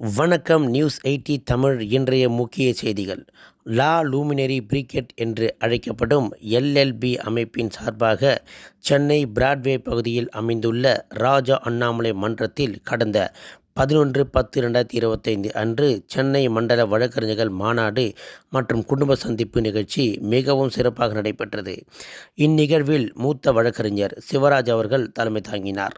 வணக்கம் news eighty Tamil இன்றைய முக்கிய செய்திகள். லா லூமினரி பிரிகேட் என்று அழைக்கப்படும் எல்எல்பி அமைப்பின் சார்பாக சென்னை பிராட்வே பகுதியில் அமைந்துள்ள ராஜா அண்ணாமலை மன்றத்தில் கடந்த பதினொன்று பத்து ரெண்டாயிரத்தி இருபத்தைந்து அன்று சென்னை மண்டல வழக்கறிஞர்கள் மாநாடு மற்றும் குடும்ப சந்திப்பு நிகழ்ச்சி மிகவும் சிறப்பாக நடைபெற்றது. இந்நிகழ்வில் மூத்த வழக்கறிஞர் சிவராஜ் அவர்கள் தலைமை தாங்கினார்.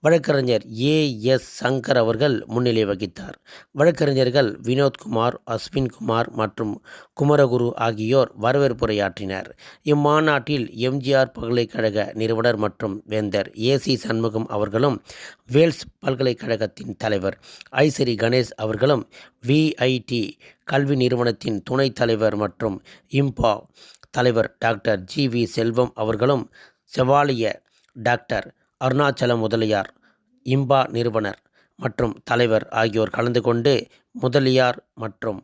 வழக்கறிஞர் ஏ எஸ் சங்கர் அவர்கள் முன்னிலை வகித்தார். வழக்கறிஞர்கள் வினோத்குமார் அஸ்வின்குமார் மற்றும் குமரகுரு ஆகியோர் வரவேற்புரையாற்றினர். இம்மாநாட்டில் எம்ஜிஆர் பல்கலைக்கழக நிறுவனர் மற்றும் வேந்தர் ஏசி சண்முகம் அவர்களும் வேல்ஸ் பல்கலைக்கழகத்தின் தலைவர் ஐசரி கணேஷ் அவர்களும் விஐடி கல்வி நிறுவனத்தின் துணைத் தலைவர் மற்றும் இம்பா தலைவர் டாக்டர் ஜி வி செல்வம் அவர்களும் செவாலிய டாக்டர் அருணாச்சல முதலியார் இம்பா நிறுவனர் மற்றும் தலைவர் ஆகியோர் கலந்து கொண்டு முதலியார் மற்றும்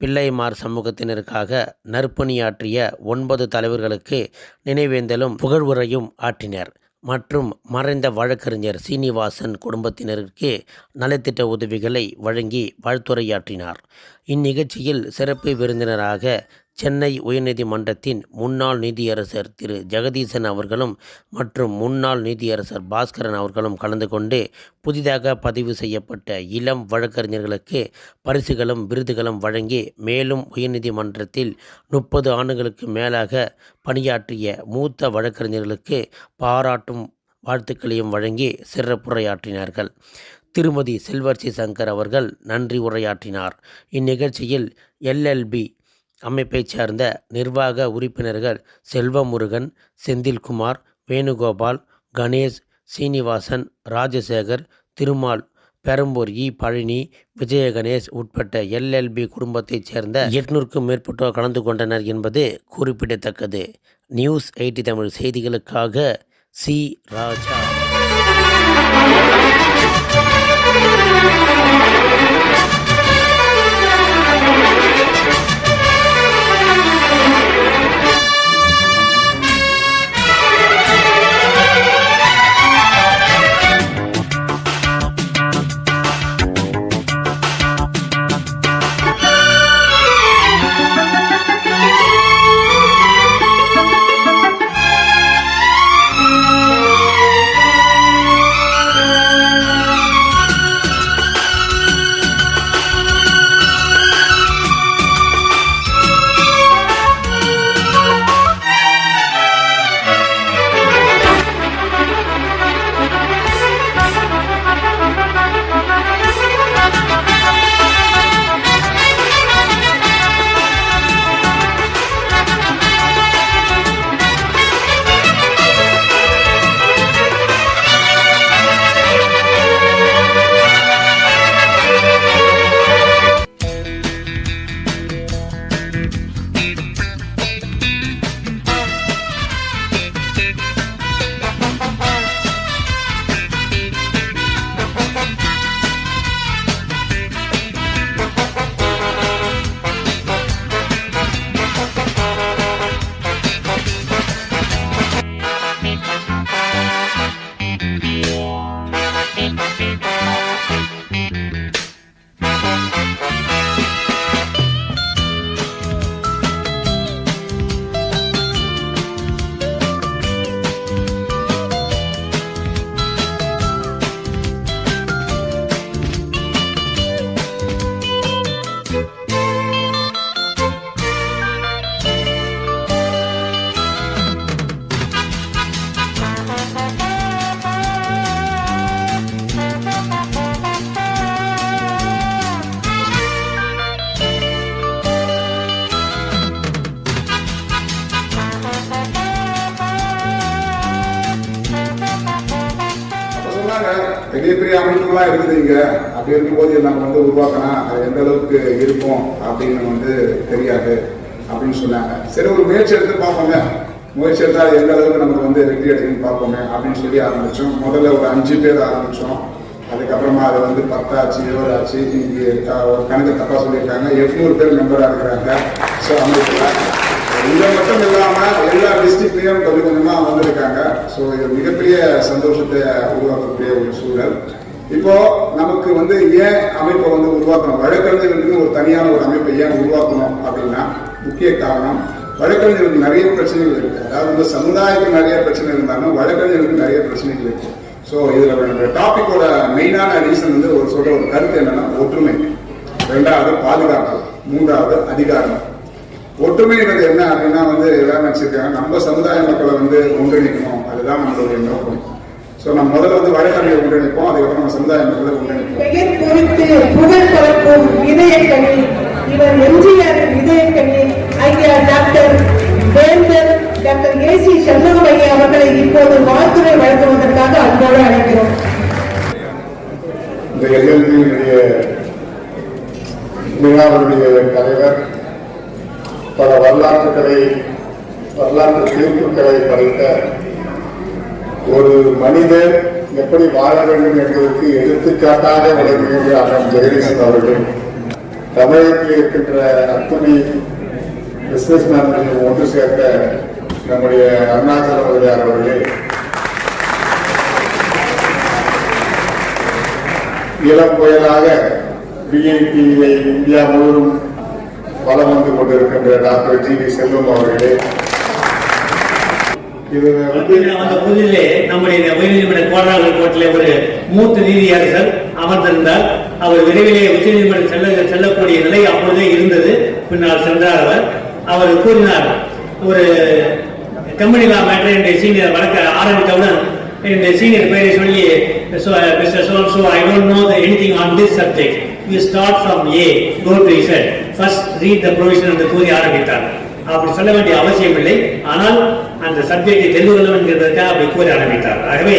பிள்ளைமார் சமூகத்தினருக்காக நற்பணியாற்றிய ஒன்பது தலைவர்களுக்கு நினைவேந்தலும் புகழ்வுரையும் ஆற்றினர். மற்றும் மறைந்த வழக்கறிஞர் சீனிவாசன் குடும்பத்தினருக்கு நலத்திட்ட உதவிகளை வழங்கி வாழ்த்துரையாற்றினார். இந்நிகழ்ச்சியில் சிறப்பு விருந்தினராக சென்னை உயர்நீதிமன்றத்தின் முன்னாள் நீதியரசர் திரு. ஜெகதீசன் அவர்களும் மற்றும் முன்னாள் நீதியரசர் பாஸ்கரன் அவர்களும் கலந்து கொண்டு புதிதாக பதிவு செய்யப்பட்ட இளம் வழக்கறிஞர்களுக்கு பரிசுகளும் விருதுகளும் வழங்கி மேலும் உயர்நீதிமன்றத்தில் முப்பது ஆண்டுகளுக்கு மேலாக பணியாற்றிய மூத்த வழக்கறிஞர்களுக்கு பாராட்டும் வாழ்த்துக்களையும் வழங்கி சிறப்புரையாற்றினார்கள் திருமதி செல்வர்சி சங்கர் அவர்கள் நன்றி உரையாற்றினார். இந்நிகழ்ச்சியில் எல்எல்பி அமைப்பைச் சேர்ந்த நிர்வாக உறுப்பினர்கள் செல்வமுருகன் செந்தில்குமார் வேணுகோபால் கணேஷ் சீனிவாசன் ராஜசேகர் திருமால் பெரம்பூர் இ. பழனி விஜய கணேஷ் உட்பட்ட எல்எல்பி குடும்பத்தைச் சேர்ந்த எட்நூறுக்கும் மேற்பட்டோர் கலந்து கொண்டனர் என்பது குறிப்பிடத்தக்கது. நியூஸ் எயிட்டி தமிழ் செய்திகளுக்காக சி. ராஜா. பெரிய இருக்குதுங்க. இருக்குது அப்படி இருக்கும்போது நம்ம வந்து உருவாக்கினா அது எந்த அளவுக்கு இருக்கும் அப்படின்னு வந்து தெரியாது அப்படின்னு சொன்னாங்க. சரி ஒரு முயற்சி எடுத்து பார்ப்போங்க. முயற்சி எடுத்தால் அது எந்த அளவுக்கு நமக்கு வந்து வெற்றி அடைக்குன்னு பார்ப்போமே அப்படின்னு சொல்லி ஆரம்பிச்சோம். முதல்ல ஒரு அஞ்சு பேர் ஆரம்பிச்சோம். அதுக்கப்புறமா அது வந்து பத்தாச்சு இருபதாச்சு. இன்னைக்கு ஒரு கணக்கு தப்பா சொல்லியிருக்காங்க. எட்நூறு பேர் மெம்பராக இருக்கிறாங்க. ஸோ அமைப்பில் இங்க மட்டும் இல்லாமல் எல்லா டிஸ்ட்ரிக்ட்லேயும் கொஞ்சம் கொஞ்சமாக வந்திருக்காங்க. ஸோ இது மிகப்பெரிய சந்தோஷத்தை உருவாக்கக்கூடிய ஒரு சூழல். இப்போ நமக்கு வந்து ஏன் அமைப்பை வந்து உருவாக்கணும்? வழக்கறிஞர்களுக்கு ஒரு தனியான ஒரு அமைப்பை ஏன் உருவாக்கணும் அப்படின்னா முக்கிய காரணம் வழக்கறிஞர்களுக்கு நிறைய பிரச்சனைகள் இருக்கு. அதாவது வந்து சமுதாயத்துக்கு நிறைய பிரச்சனை இருந்தாலும் வழக்கறிஞர்களுக்கு நிறைய பிரச்சனைகள் இருக்கு. ஸோ இதுல நம்ம டாபிக்கோட மெயினான ரீசன் வந்து ஒரு சொல்ற ஒரு கருத்து என்னன்னா ஒற்றுமை. ரெண்டாவது பாதுகாப்பு. மூன்றாவது அதிகாரம். ஒற்றுமைன்றது என்ன அப்படின்னா வந்து எல்லாரும் நினைச்சிருக்காங்க நம்ம சமுதாய மக்களை வந்து ஒன்றிணைக்கணும். அதுதான் நம்மளுடைய நோக்கம். ஸோ நம்ம முதல்ல வந்து வழக்கறிஞர் ஒன்றிணைப்போம் அதுக்கப்புறம் நம்ம சமுதாய மக்களை ஒன்றிணைப்போம் பெயர் குறித்து புகழ் பரப்பும் இதயக்கனி இவர் எம்ஜிஆர் இதயக்கனி ஐயா டாக்டர் வேந்தர் டாக்டர் ஏசி சண்முகம் ஐயா அவர்களை இப்போது வாழ்த்துறை வழங்குவதற்காக அன்போடு அழைக்கிறோம். இந்த எல்எல்பியினுடைய விழாவுடைய தலைவர் பல வரலாற்றுகளை வரலாற்று தீர்ப்புகளை படைத்த ஒரு மனிதர் எப்படி வாழ வேண்டும் என்பதற்கு எடுத்துக்காட்டாக விளங்குகின்ற அண்ணன் ஜெகதீசன் அவர்கள். தமிழகத்தில் இருக்கின்ற அத்துணை பிசினஸ் மேன்களையும் ஒன்று சேர்த்த நம்முடைய அருணாச்சல முதலியார் அவர்களே. இளம் புயலாக பிஐபியை இந்தியா முழுவதும் வலம் வந்து கொண்டிருக்கின்ற டாக்டர் ஜி டி செல்வம் அவர்களே. அந்த பகுதியிலே நம்முடைய உயர்நீதிமன்ற கோட்டாளர் கோட்டிலே ஒரு மூத்த நீதியரசர் அமர்ந்திருந்தார். அவர் விரைவிலே உச்சநீதிமன்றம் செல்ல செல்லக்கூடிய நிலை அப்பொழுதே இருந்தது. பின்னால் சென்றார் அவர். அவர் கூறினார் ஒரு கம்பெனி லா மேட்டர் என்ற சீனியர் வழக்க ஆரம்பித்தவுடன் இந்த சீனியர் பெயரை சொல்லி mister know the anything on this subject. You start from A go to Z. First read the provision என்று கூறி ஆரம்பித்தார். அப்படி சொல்ல வேண்டிய அவசியம் இல்லை. ஆனால் அந்த சப்ஜெக்டை தெரிந்து கொள்ள வேண்டும் அப்படி கூற ஆரம்பித்தார். ஆகவே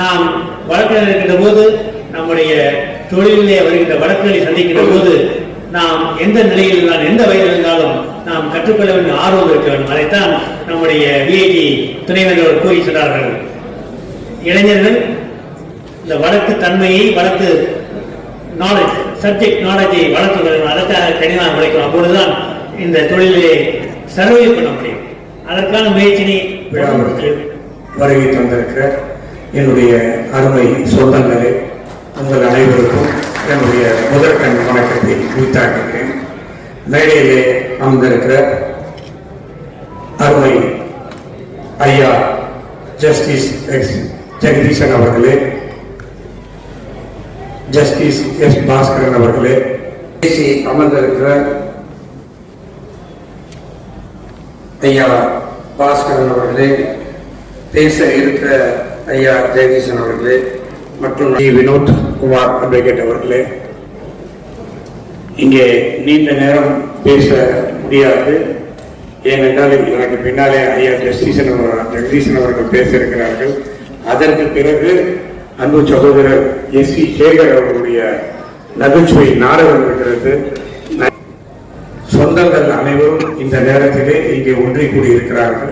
நாம் வழக்கில் இருக்கின்ற போது நம்முடைய தொழிலிலே வருகின்ற வழக்குகளை சந்திக்கின்ற போது நாம் எந்த நிலையில் இருந்தாலும் எந்த வயதில் இருந்தாலும் நாம் கற்றுக்கொள்ள வேண்டிய ஆர்வம் இருக்க வேண்டும். அதைத்தான் நம்முடைய விஐடி துணைவேந்தர் கூறி சொன்னார்கள் இளைஞர்கள் இந்த வழக்கு தன்மையை வழக்கு நாலேஜ் சப்ஜெக்ட் நாலேஜை வளர்த்து அதற்காக கடினம் உழைக்கணும் அப்பொழுதுதான் இந்த தொழிலிலே சர்வை பண்ண முடியும். அதற்கான முயற்சினை விழாவிற்கு வருகை தந்திருக்கிற என்னுடைய அருமை சொந்தங்களே உங்கள் அனைவருக்கும் என்னுடைய முதற்கண் வணக்கத்தை உரித்தாக்குகிறேன். மேடையிலே அமர்ந்திருக்கிற அருமை ஐயா ஜஸ்டிஸ் எக்ஸ் ஜெகதீசன் அவர்களே ஜஸ்டிஸ் எஸ் பாஸ்கரன் அவர்களே பேசி அமர்ந்திருக்கிற ஐயா பாஸ்கரன் அவர்களே பேச இருக்கிற ஐயா ஜெகதீசன் அவர்களே மற்றும் வினோத் குமார் அட்வொகேட் அவர்களே இங்கே நீண்ட நேரம் பேச முடியாது. ஏனென்றால் எனக்கு பின்னாலே ஐயா ஜஸ்டிசன் அவர் ஜெகதீசன் அவர்கள் பேச இருக்கிறார்கள். அதற்கு பிறகு அன்பு சகோதரர் எஸ் சி சேகர் அவர்களுடைய நகைச்சுவை நாடகம் இருக்கிறது. தொண்டர்கள் அனைவரும் இந்த நேரத்திலே இங்கே ஒன்றி கூடியிருக்கிறார்கள்.